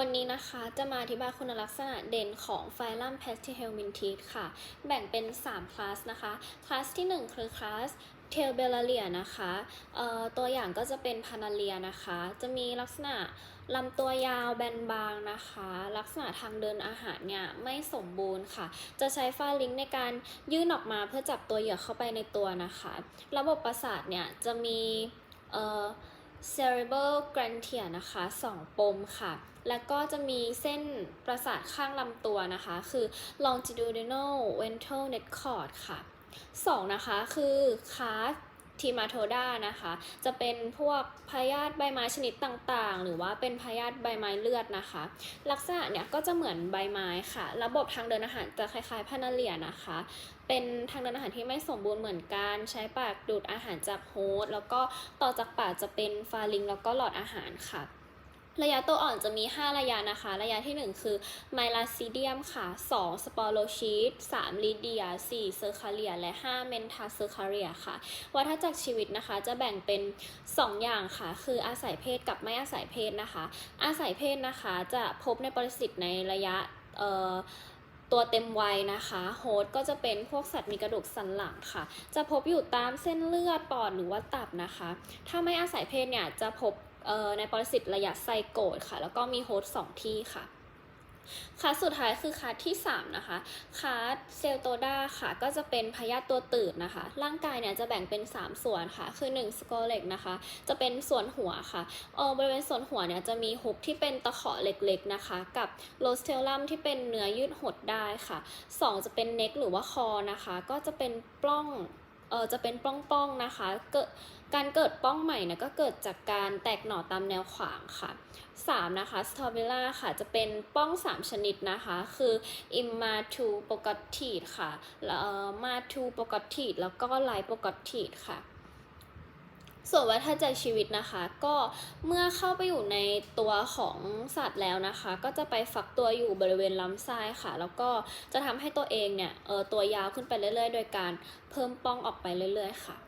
วันนี้นะคะจะมาอธิบายคุณลักษณะเด่นของไฟลัม Pastillmintis ค่ะ แบ่งเป็น 3 คลาสนะคะ คลาสที่ 1 คือคลาส t a i l b e l l a r i a นะคะตัวอย่างก็จะเป็นพานาเลียนะคะ จะมีลักษณะลำตัวยาวแบนบางนะคะ ลักษณะทางเดินอาหารเนี่ยไม่สมบูรณ์ค่ะ จะใช้ฟาลิงในการยื่นออกมาเพื่อจับตัวเหยื่อเข้าไปในตัวนะคะ ระบบประสาทเนี่ยจะมีเอ่อ cerebral grandia นะคะ2ปมค่ะ แล้วก็จะมีเส้นประสาทข้างลำตัวนะคะ คือ longitudinal ventral neck cord ค่ะ 2 นะคะ คือคาส ทีมาโทดานะคะ จะเป็นพวกพยาธิใบไม้ชนิดต่างๆ หรือว่าเป็นพยาธิใบไม้เลือดนะคะ ลักษณะเนี่ยก็จะเหมือนใบไม้ค่ะ ระบบทางเดินอาหารจะคล้ายๆพานาเลียนะคะ เป็นทางเดินอาหารที่ไม่สมบูรณ์เหมือนกัน ใช้ปากดูดอาหารจากโฮสต์แล้วก็ต่อจากปากจะเป็นฟาลิงแล้วก็หลอดอาหารค่ะ ระยะตัวอ่อนจะมี 5 ระยะนะคะ ระยะที่ 1 คือไมลาซิเดียมค่ะ 2 สปอโรชีต3ลิเดีย 4 เซอร์คาเรีย และ 5 เมนทาเซอร์คาเรียค่ะวัฏจักรชีวิตนะคะจะแบ่งเป็น 2 อย่างค่ะ คืออาศัยเพศกับไม่อาศัยเพศนะคะ อาศัยเพศนะคะจะพบในปรสิตในระยะตัวเต็มวัยนะคะโฮสต์ก็จะเป็นพวกสัตว์มีกระดูกสันหลังค่ะ จะพบอยู่ตามเส้นเลือดปอดหรือว่าตับนะคะ ถ้าไม่อาศัยเพศเนี่ยจะพบ ในปรสิตระยะไซโกตค่ะ แล้วก็มีโฮสต์สองที่ค่ะคลาสสุดท้ายคือคลาสที่ 3 นะคะคลาสเซลโตดาค่ะ ก็จะเป็นพยาธิตัวตืดนะคะ ร่างกายเนี่ยจะแบ่งเป็น 3 ส่วนค่ะ คือ 1 สโกเล็กนะคะ จะเป็นส่วนหัวค่ะเออบริเวณส่วนหัวเนี่ยจะมีฮุบที่เป็นตะขอเล็กๆนะคะ กับโรสเทลลัมที่เป็นเนื้อยืดหดได้ค่ะ 2 จะเป็นเน็กหรือว่าคอนะคะ ก็จะเป็นปล้อง เออจะเป็นป้องๆนะคะเกิดการเกิดป้องใหม่เนี่ยก็เกิดจากการแตกหน่อตามแนวขวางค่ะ 3 นะคะสตรอเบล่าค่ะจะเป็นป้อง 3 ชนิดนะคะ คืออิมมาทูปกติดค่ะแล้วมาทูปกติดแล้วก็ไลปกติดค่ะ ส่วนวัฏจักรชีวิตนะคะ ก็เมื่อเข้าไปอยู่ในตัวของสัตว์แล้วนะคะ ก็จะไปฟักตัวอยู่บริเวณลำไส้ค่ะ แล้วก็จะทำให้ตัวเองเนี่ยเออตัวยาวขึ้นไปเรื่อยๆ โดยการเพิ่มป้องออกไปเรื่อยๆ ค่ะ